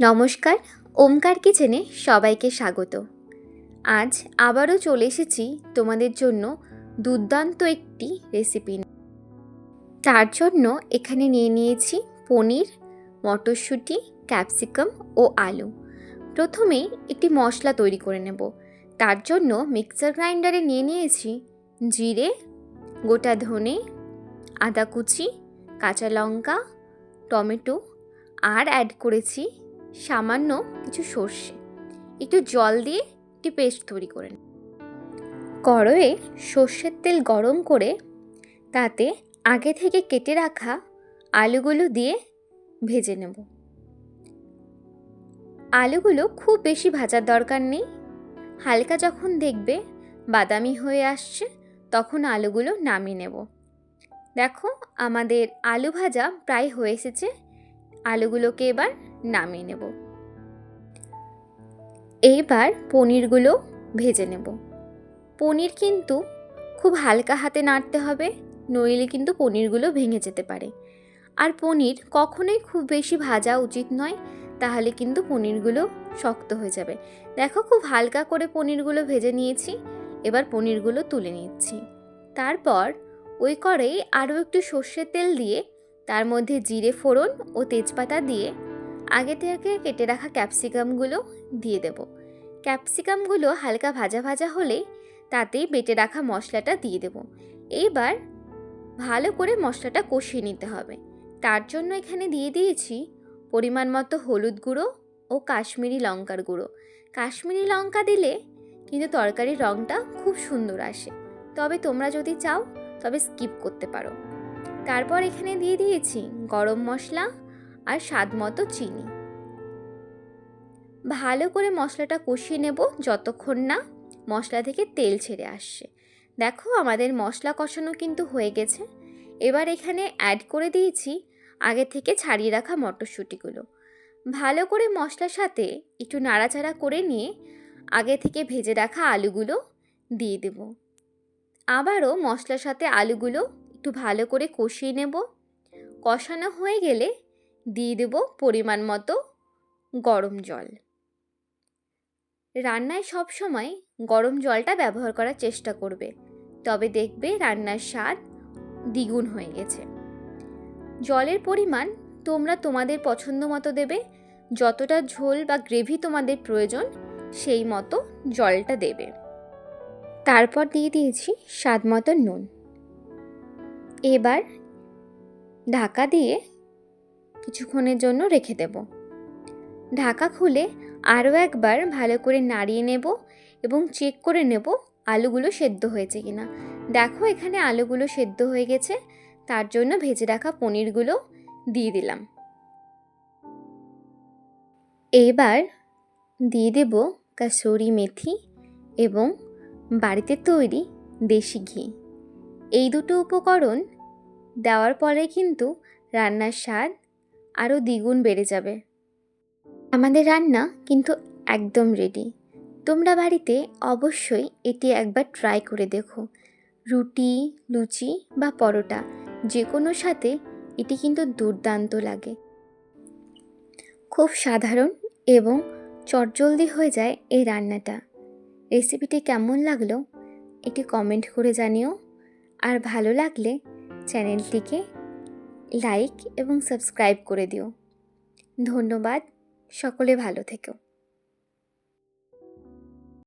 নমস্কার, ওমকার কিচেনে সবাইকে স্বাগত। আজ আবারও চলে এসেছি তোমাদের জন্য দুর্দান্ত একটি রেসিপি তার জন্য এখানে নিয়ে নিয়েছি পনির, মটরশুঁটি ক্যাপসিকাম ও আলু। প্রথমে একটি মশলা তৈরি করে নেব। তার জন্য মিক্সার গ্রাইন্ডারে নিয়ে নিয়েছি জিরে, গোটা ধনে, আদা কুচি, কাঁচা লঙ্কা, টমেটো, আর অ্যাড করেছি সামান্য কিছু সর্ষে। একটু জল দিয়ে একটি পেস্ট তৈরি করে নিন। কড়াইয়ে সর্ষের তেল গরম করে তাতে আগে থেকে কেটে রাখা আলুগুলো দিয়ে ভেজে নেব। আলুগুলো খুব বেশি ভাজার দরকার নেই। হালকা যখন দেখবে বাদামি হয়ে আসছে, তখন আলুগুলো নামিয়ে নেব। দেখো, আমাদের আলু ভাজা প্রায় হয়ে এসেছে। আলুগুলোকে এবার নামিয়ে নেব। এইবার পনিরগুলো ভেজে নেব। পনির কিন্তু খুব হালকা হাতে নাড়তে হবে, নইলে কিন্তু পনিরগুলো ভেঙে যেতে পারে। আর পনির কখনোই খুব বেশি ভাজা উচিত নয়, তাহলে কিন্তু পনিরগুলো শক্ত হয়ে যাবে। দেখো খুব হালকা করে পনিরগুলো ভেজে নিয়েছি, এবার পনিরগুলো তুলে নিচ্ছি। তারপর ওই করেই আরও একটু সর্ষের তেল দিয়ে, তার মধ্যে জিরে ফোড়ন ও তেজপাতা দিয়ে আগে থেকে কেটে রাখা ক্যাপসিকামগুলো দিয়ে দেব। ক্যাপসিকামগুলো হালকা ভাজা ভাজা হলে তাতেই বেটে রাখা মশলাটা দিয়ে দেব। এইবার ভালো করে মশলাটা কষিয়ে নিতে হবে। তার জন্য এখানে দিয়ে দিয়েছি পরিমাণ মতো হলুদ গুঁড়ো ও কাশ্মীরি লঙ্কার গুঁড়ো। কাশ্মীরি লঙ্কা দিলে কিন্তু তরকারির রঙটা খুব সুন্দর আসে। তবে তোমরা যদি চাও তবে স্কিপ করতে পারো। তারপর এখানে দিয়ে দিয়েছি গরম মশলা আর স্বাদ মতো চিনি। ভালো করে মশলাটা কষিয়ে নেব যতক্ষণ না মশলা থেকে তেল ছেড়ে আসছে। দেখো আমাদের মশলা কষানো কিন্তু হয়ে গেছে। এবার এখানে অ্যাড করে দিয়েছি আগে থেকে ছাড়িয়ে রাখা মটরশুঁটিগুলো। ভালো করে মশলার সাথে একটু নাড়াচাড়া করে নিয়ে আগে থেকে ভেজে রাখা আলুগুলো দিয়ে দেব। আবারও মশলার সাথে আলুগুলো একটু ভালো করে কষিয়ে নেব। কষানো হয়ে গেলে দিয়ে দেব পরিমাণ মতো গরম জল। রান্নায় সব সময় গরম জলটা ব্যবহার করার চেষ্টা করবে, তবে দেখবে রান্নার স্বাদ দ্বিগুণ হয়ে গেছে। জলের পরিমাণ তোমরা তোমাদের পছন্দ মতো দেবে, যতটা ঝোল বা গ্রেভি তোমাদের প্রয়োজন সেই মতো জলটা দেবে। তারপর দিয়ে দিয়েছি স্বাদ মতো নুন। এবার ঢাকা দিয়ে কিছুক্ষণের জন্য রেখে দেব। ঢাকা খুলে আরও একবার ভালো করে নাড়িয়ে নেব এবং চেক করে নেব আলুগুলো সেদ্ধ হয়েছে কিনা। দেখো এখানে আলুগুলো সেদ্ধ হয়ে গেছে, তার জন্য ভেজে রাখা পনিরগুলো দিয়ে দিলাম। এবার দিয়ে দেব কাসুরি মেথি এবং বাড়িতে তৈরি দেশি ঘি। এই দুটো উপকরণ দেওয়ার পরে কিন্তু রান্নার স্বাদ আরও দ্বিগুণ বেড়ে যাবে। আমাদের রান্না কিন্তু একদম রেডি তোমরা বাড়িতে অবশ্যই এটি একবার ট্রাই করে দেখো। রুটি, লুচি বা পরোটা যে কোনো সাথে এটি কিন্তু দুর্দান্ত লাগে। খুব সাধারণ এবং চটজলদি হয়ে যায় এই রান্নাটা। রেসিপিটি কেমন লাগল এটি কমেন্ট করে জানিও। আর ভালো লাগলে চ্যানেলটিকে লাইক এবং সাবস্ক্রাইব করে দিও। ধন্যবাদ সকলে ভালো থেকো।